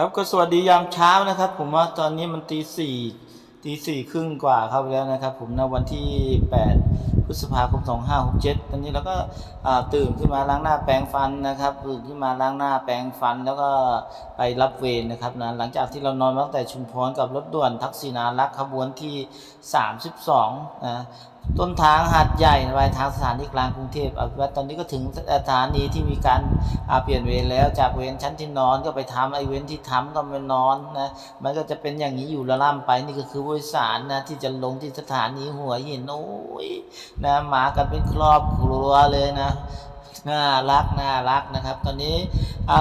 ครับก็สวัสดียามเช้านะครับ ผมว่าตอนนี้มันตีสี่ตีสี่ครึ่งกว่าเข้าไปแล้วนะครับ ผมณวันที่ 8 พฤษภาคม 2567 ตอนนี้เราก็ตื่นขึ้นมาล้างหน้าแปรงฟันนะครับตื่นขึ้นมาล้างหน้าแปรงฟัน แล้วก็ไปรับเวรนะครับนะหลังจากที่เรานอนตั้งแต่ชุมพรกับรถด่วนทักษิณารักขบวนที่ 32นะ ต้นทางหาดใหญ่ปลายทางสถานีกลางกรุงเทพอภิวัตตอนนี้ก็ถึงสถานีที่มีการเปลี่ยนเวรแล้วจากเวรชั้นที่นอนก็ไปทำไอเวรที่ทำก็ไปนอนนะมันก็จะเป็นอย่างนี้อยู่ละล่ำไปนี่ก็คือผู้โดยสารนะที่จะลงที่สถานีหัวหินโอ้ยนะมากันเป็นครอบครัวเลยนะ น่ารักน่ารักนะครับ ตอนนี้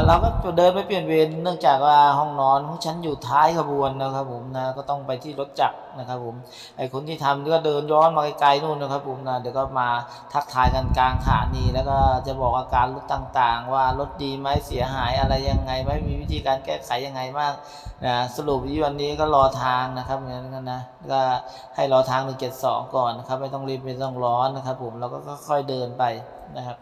เราก็เดินไปเปลี่ยนเวรเนื่องจากว่าห้องนอนของฉันอยู่ท้ายขบวนนะครับ ผมนะก็ต้องไปที่รถจักรนะครับ ผมไอคนที่ทำก็เดินย้อนมาไกลๆนู่นนะครับ ผมนะเดี๋ยวก็มาทักทายกันกลางสถานีแล้วก็จะบอกอาการรถต่างๆ ว่ารถดีไหมเสียหายอะไรยังไงไหมมีวิธีการแก้ไขยังไงบ้างนะสรุปวันนี้ก็รอทางนะครับอย่างนั้นนะก็ให้รอทาง172ก่อนนะครับ ไม่ต้องรีบไม่ต้องร้อนนะครับ ผมเราก็ค่อยๆเดินไปนะครับ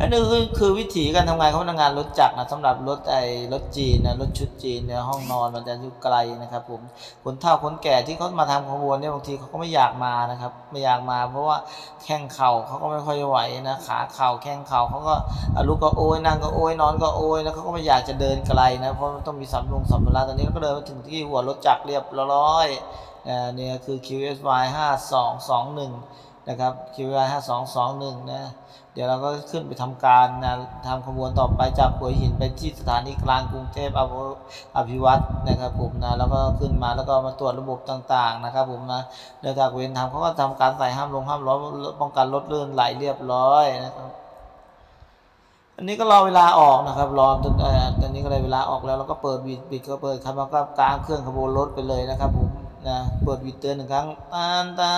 อันนี้คือคือวิถีการทำงานของพนักงานรถจักรนะสำหรับรถไอ้รถจีนนะรถชุดจีนเนี่ยห้องนอนมันจะอยู่ไกลนะครับ ผมคนเฒ่าคนแก่ที่เขามาทำขบวนเนี่ยบางทีเขาก็ไม่อยากมานะครับ ไม่อยากมา เพราะว่าแข้งเข่าเขาก็ไม่ค่อยไหวนะขาเข่าแข้งเข่าเขาก็ลุกก็โอยนั่งก็โอยนอนก็โอยแล้วเขาก็ไม่อยากจะเดินไกลนะเพราะมันต้องมีสำรองสำราญตอนนี้เราก็เดินมาถึงที่หัวรถจักรเรียบร้อยเนี่ยคือ QSY 5221 นะครับ QSY 5221 นะ เดี๋ยวเราก็ขึ้นไปทำการนะทำขบวนต่อไปจากหัวหินไปที่สถานีกลางกรุงเทพอภิวัตนะครับผมนะ แล้วก็ขึ้นมาแล้วก็มาตรวจระบบต่างๆนะครับผมนะเนื่องจากเวรทำเขาก็ทำการใส่ห้ามลงห้ามล้อป้องกันรถลื่นไหลเรียบร้อยนะครับอันนี้ก็รอเวลาออกนะครับรอจนเอ่อตอนนี้ก็เลยเวลาออกแล้วเราก็เปิดบิดบิดก็เปิดครับแล้วก็กลางเครื่องขบวนรถไปเลยนะครับผม นะเปิดบิดเตือนหนึ่งครั้งตานตา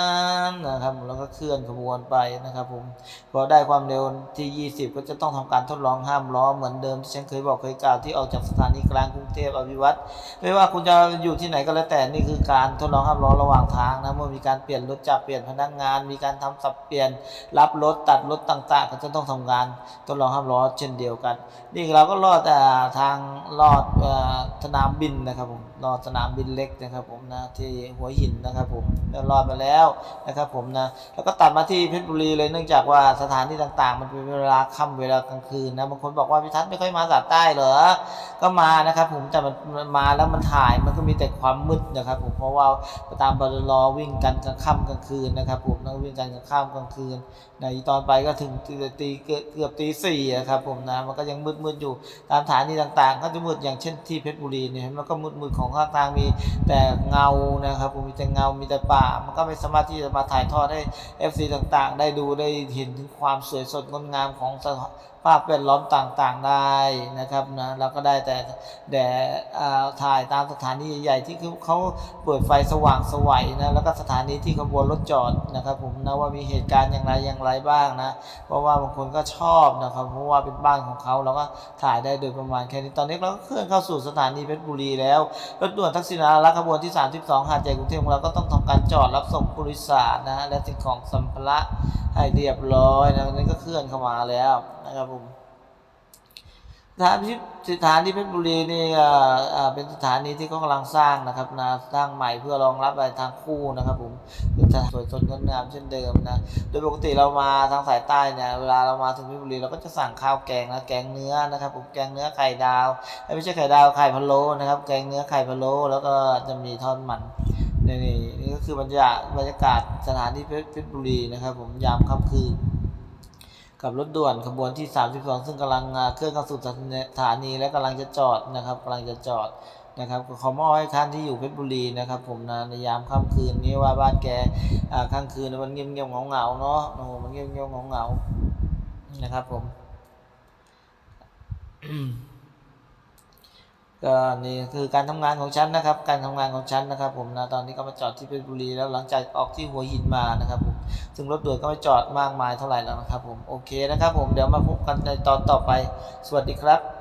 นนะครับแล้วก็เคลื่อนขบวนไปนะครับผมพอได้ความเร็วที่ 20 ก็จะต้องทำการทดลองห้ามล้อเหมือนเดิมที่ฉันเคยบอกเคยกล่าวที่ออกจากสถานีกลางกรุงเทพอภิวัตรไม่ว่าคุณจะอยู่ที่ไหนก็แล้วแต่นี่คือการทดลองห้ามล้อระหว่างทางนะเมื่อมีการเปลี่ยนรถจักรเปลี่ยนพนักงาน มีการทำสับเปลี่ยนรับรถตัดรถต่างๆ ก็จะต้องทำงานทดลองห้ามล้อเช่นเดียวกัน นี่เราก็ลอดแต่ทางลอดสนามบินนะครับผมลอดสนามบินเล็กนะครับผมนะที่หัวหินนะครับผมแล้วลอดมาแล้วนะครับผมนะแล้วก็ตัดมาที่เพชรบุรีเลยเนื่องจากว่าสถานที่ต่างๆ มันเป็นเวลาค่ำเวลากลางคืนนะบางคนบอกว่าพิทัศน์ไม่ค่อยมาสาดใต้เหรอก็มานะครับผมแต่มันมาแล้วมันถ่ายมันก็มีแต่ความมืดนะครับผมเพราะว่าตามบรลอวิ่งกันกลางค่ำกลางคืนนะครับผมต้องวิ่งกันกลางค่ำกลางคืนในตอนไปก็ถึงตีเกือบตีสี่อะครับผมนะมันก็ยังมืดๆอยู่ตามสถานีต่างๆ ก็จะมืดอย่างเช่นที่เพชรบุรีเนี่ยมันก็มืดมืดๆของข้างทางมีแต่เงานะครับผมมีแต่เงา มีแต่ป่า มันก็ไม่สามารถที่จะมาถ่ายทอดให้ FC ต่างๆ ได้ดูได้เห็นถึงความสวยสดงดงามของ ภาพแวดล้อมต่างๆได้นะครับนะเราก็ได้แต่แด่อ่าถ่ายตามสถานีใหญ่ๆที่เขาเปิดไฟสว่างสวัยนะแล้วก็สถานีที่ขบวนรถจอดนะครับ ผมนะว่ามีเหตุการณ์อย่างไรอย่างไรบ้างนะเพราะว่าบางคนก็ชอบนะครับเพราะว่าเป็นบ้านของเขาเราก็ถ่ายได้โดยประมาณแค่นี้ตอนนี้เราก็เคลื่อนเข้าสู่สถานีเพชรบุรีแล้วรถด่วนทักษิณารักขบวนที่ 32หาดใหญ่กรุงเทพของเราก็ต้องทำการจอดรับส่งผู้โดยสารนะและสิ่งของสัมภาระ ให้เรียบร้อยนะนี่ก็เคลื่อนเข้ามาแล้วนะครับผมสถานที่สถานที่เพชรบุรีนี่เอ่อเอ่อเป็นสถานีที่เขากำลังสร้างนะครับนะสร้างใหม่เพื่อรองรับไรทางคู่นะครับผมเป็นสถานสวยสดงดงามเช่นเดิมนะโดยปกติเรามาทางสายใต้เนี่ยเวลาเรามาถึงเพชรบุรีเราก็จะสั่งข้าวแกงนะแกงเนื้อนะครับผมแกงเนื้อไข่ดาวไม่ใช่ไข่ดาวไข่พะโล้นะครับ แกงเนื้อไข่พะโล้แล้วก็จะมีทอดมัน นี่นี่นี่ก็คือบรรยากาศบรรยากาศสถานีเพชรบุรีนะครับ ผมยามค่ำคืนกับรถด่วนขบวนที่ 32 ซึ่งกำลังเคลื่อนเข้าสู่สถานีและกำลังจะจอดนะครับกำลังจะจอดนะครับขอมอบให้ท่านที่อยู่เพชรบุรีนะครับ ผมนะในยามค่ำคืนนี้ว่าบ้านแกค่ำคืนมันเงียบเงียบเงาเงาเนาะโอ้มันเงียบเงียบเงาเงานะครับ ผม ก็นี่คือการทำงานของฉันนะครับ การทำงานของฉันนะครับ ผมนะตอนนี้ก็มาจอดที่เพชรบุรีแล้วหลังจากออกที่หัวหินมานะครับผมซึ่งรถด่วนก็ไม่จอดมากมายเท่าไหร่แล้วนะครับ ผมโอเคนะครับ ผมเดี๋ยวมาพบกันในตอนต่อไป สวัสดีครับ